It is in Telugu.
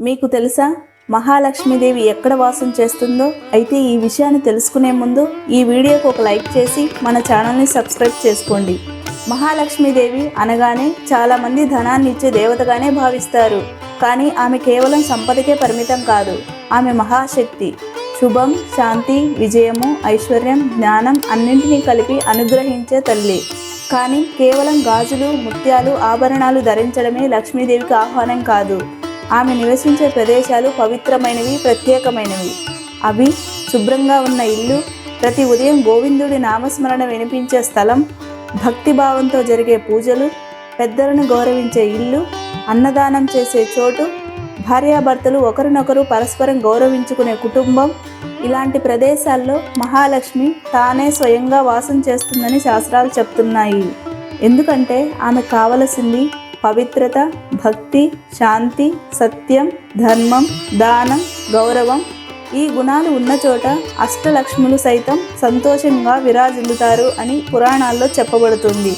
మీకు తెలుసా? మహాలక్ష్మీదేవి ఎక్కడ వాసం చేస్తుందో? అయితే ఈ విషయాన్ని తెలుసుకునే ముందు ఈ వీడియోకు ఒక లైక్ చేసి మన ఛానల్ని సబ్స్క్రైబ్ చేసుకోండి. మహాలక్ష్మీదేవి అనగానే చాలామంది ధనాన్ని ఇచ్చే దేవతగానే భావిస్తారు. కానీ ఆమె కేవలం సంపదకే పరిమితం కాదు. ఆమె మహాశక్తి. శుభం శాంతి విజయము ఐశ్వర్యం జ్ఞానం అన్నింటినీ కలిపి అనుగ్రహించే తల్లి. కానీ కేవలం గాజులు ముత్యాలు ఆభరణాలు ధరించడమే లక్ష్మీదేవికి ఆహ్వానం కాదు. ఆమె నివసించే ప్రదేశాలు పవిత్రమైనవి ప్రత్యేకమైనవి. అవి శుభ్రంగా ఉన్న ఇల్లు ప్రతి ఉదయం గోవిందుడి నామస్మరణ వినిపించే స్థలం భక్తిభావంతో జరిగే పూజలు పెద్దలను గౌరవించే ఇల్లు అన్నదానం చేసే చోటు భార్యాభర్తలు ఒకరినొకరు పరస్పరం గౌరవించుకునే కుటుంబం. ఇలాంటి ప్రదేశాల్లో మహాలక్ష్మి తానే స్వయంగా వాసం చేస్తుందని శాస్త్రాలు చెప్తున్నాయి. ఎందుకంటే ఆమె కావలసింది పవిత్రత భక్తి శాంతి సత్యం ధర్మం దానం గౌరవం. ఈ గుణాలు ఉన్న చోట అష్టలక్ష్ములు సైతం సంతోషంగా విరాజిల్లుతారు అని పురాణాల్లో చెప్పబడుతుంది.